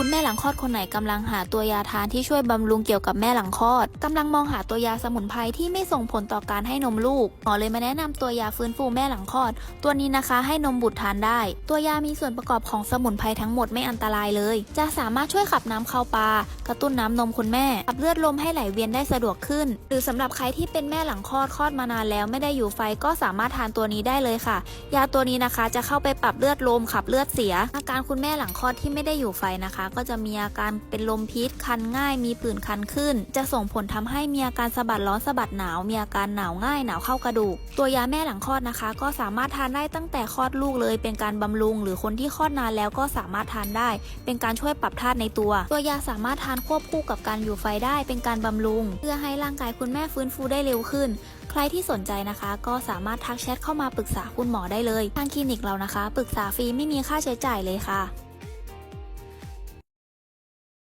คุณแม่หลังคลอดคนไหนกำลังหาตัวยาทานที่ช่วยบำรุงเกี่ยวกับแม่หลังคลอดกำลังมองหาตัวยาสมุนไพรที่ไม่ส่งผลต่อการให้นมลูกหมอเลยมาแนะนำตัวยาฟื้นฟูแม่หลังคลอด ตัวนี้นะคะให้นมบุตรทานได้ ตัวยามีส่วนประกอบของสมุนไพรทั้งหมดไม่อันตรายเลย จะสามารถช่วยขับน้ำเข้าปลากระตุ้นน้ำนมคุณแม่ขับเลือดลมให้ไหลเวียนได้สะดวกขึ้น หรือสำหรับใครที่เป็นแม่หลังคลอดคลอดมานานแล้วไม่ได้อยู่ไฟก็สามารถทานตัวนี้ได้เลยค่ะ ยาตัวนี้นะคะจะเข้าไปปรับเลือดลมขับเลือดเสีย อาการคุณแม่หลังคลอดที่ไม่ได้อยู่ไฟนะคะก็จะมีอาการเป็นลมพิษคันง่ายมีผื่นคันขึ้น จะส่งผลทำให้มีอาการสะบัดร้อนสะบัดหนาว มีอาการหนาวง่ายหนาวเข้ากระดูก ตัวยาแม่หลังคลอดนะคะ ก็สามารถทานได้ตั้งแต่คลอดลูกเลยเป็นการบำรุง หรือคนที่คลอดนานแล้วก็สามารถทานได้ เป็นการช่วยปรับธาตุในตัว ตัวยาสามารถทานควบคู่กับการอยู่ไฟได้เป็นการบำรุง เพื่อให้ร่างกายคุณแม่ฟื้นฟูได้เร็วขึ้น ใครที่สนใจนะคะ ก็สามารถทักแชทเข้ามาปรึกษาคุณหมอได้เลย ทางคลินิกเรานะคะ ปรึกษาฟรีไม่มีค่าใช้จ่ายเลยค่ะ